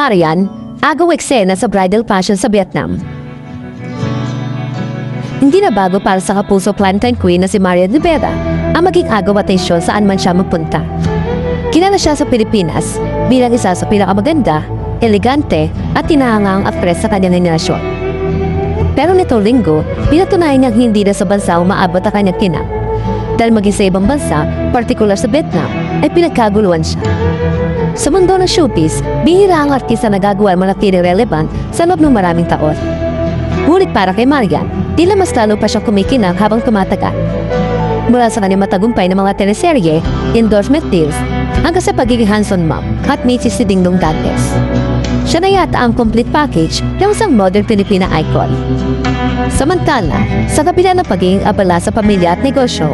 Marian, agaw eksena sa bridal fashion sa Vietnam. Hindi na bago para sa kapuso plantain queen na si Marian Rivera ang maging agaw atensyon saan man siya mapunta. Kilala siya sa Pilipinas bilang isa sa pinakamaganda, elegante at tinahangang aktres sa kanyang henerasyon. Pero nito linggo, pinatunayan niyang hindi na sa bansa umaabot ang kanyang kinang. Dahil maging sa ibang bansa, partikular sa Vietnam, ay pinagkaguluhan siya. Sa mundo ng showbiz, bihira ang artista na gagawa ng manatiling relevant sa loob ng maraming taon. Ngunit para kay Marian, tila mas lalo pa siyang kumikinang habang tumatagal. Mula sa kanyang matagumpay na mga teleserye, endorsement deals, hanggang sa pagiging hands-on mom at misis si Dingdong Dantes. Siya na yata ang complete package ng isang modern Filipina icon. Samantala, sa kabila ng pagiging abala sa pamilya at negosyo,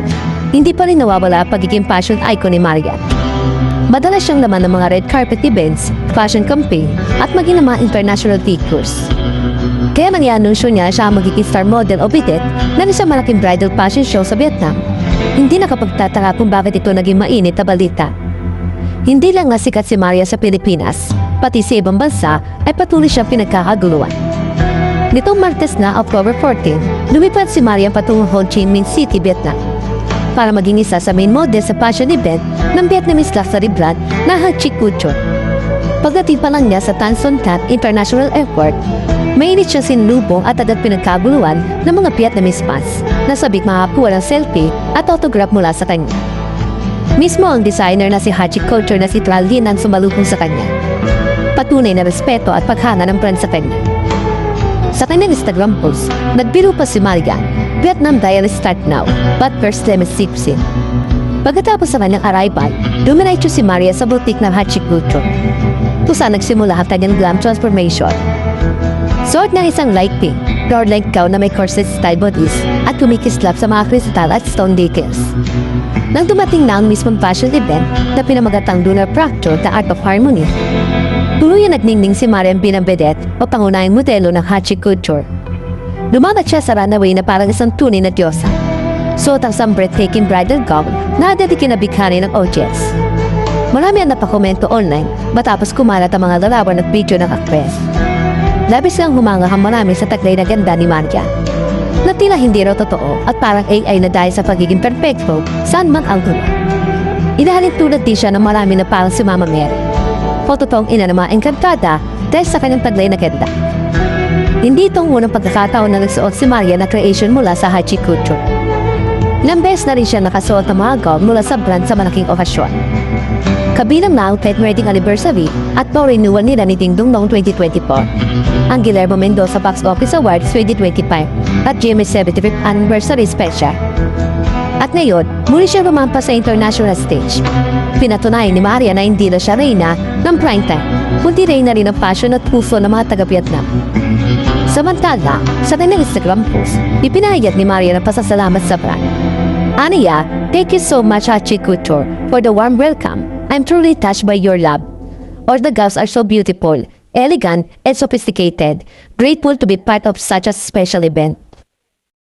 hindi pa rin nawawala pagiging fashion icon ni Marian. Madalas siyang laman ng mga red carpet events, fashion campaign, at maging ng international figures. Kaya nang i-anunsyo niya siya ang magiging star model o bidet na isang malaking bridal fashion show sa Vietnam. Hindi nakapagtataka kung bakit ito naging mainit na balita. Hindi lang nga sikat si Maria sa Pilipinas, pati sa ibang bansa ay patuloy siyang pinagkakaguluhan. Nitong Martes na October 14, lumipad si Maria patungong Ho Chi Minh City, Vietnam para maging isa sa main model sa fashion event ng Vietnamese luxury brand na Ha Chi Couture. Pagdating pa lang niya sa Tan Son Tat International Airport, mainit siya sinulubong at agad pinagkaguluhan ng mga Vietnamese fans na sabik makakuha ng selfie at autograph mula sa kanya. Mismo ang designer na si Hachi Couture na si Tral Lin ang sumalubong sa kanya. Patunay na respeto at paghanga ng brand sa kanya. Sa kanyang Instagram post, nagbiro pa si Marian, Vietnam diary start now, but first let me sip sin. Pagkatapos sa kanyang arrival, dumiretso si Maria sa boutique ng Hachi Couture. Kung saan nagsimula ang kanyang glam transformation. Suot niya isang light pink, floor length gown na may corset style bodies at kumikislap sa mga kristal at stone details. Nang dumating na ang mismong fashion event na pinamagatang lunar fracture The Art of Harmony, tuluyan nagningning si Marian bilang vedette o pangunahing modelo ng Hachi Couture. Lumagat siya sa runway na parang isang tunay na diyosa. Suot ang isang breathtaking bridal gown na dedikinabikani ng audience. Marami ang napakomento online matapos kumalat ang mga larawan at video ng aktres. Labis lang humanga ang marami sa taglay na ganda ni Maria. Na tila hindi raw totoo at parang AI na dahil sa pagiging perfecto saan man ang gulo. Inahalin tulad din siya ng marami na parang si Mama Mary. O totoong ina na mga engkantada dahil sa kanyang taglay na ganda. Hindi itong unang pagkakataon na nagsuot si Maria na creation mula sa Hachi Couture. Ilang beses na rin siya nakasuot ng mga gown mula sa brand sa malaking okasyon. Kabilang na ang 10th wedding anniversary at po renewal nila ni Ding Dong noong 2024. Ang Guillermo Mendoza Box Office Awards 2025 at GMA 75th Anniversary Special. At ngayon, muli siya rumampa sa international stage. Pinatunayan ni Maria na hindi na siya reyna ng primetime, kundi reyna rin ng fashion at puso ng mga taga-Vietnam. Samantala, sa kanyang Instagram post, ipinahayag ni Maria ng pasasalamat sa brand. Aniya, thank you so much Hachi Couture for the warm welcome. I'm truly touched by your love. All the gowns are so beautiful, elegant, and sophisticated. Grateful to be part of such a special event.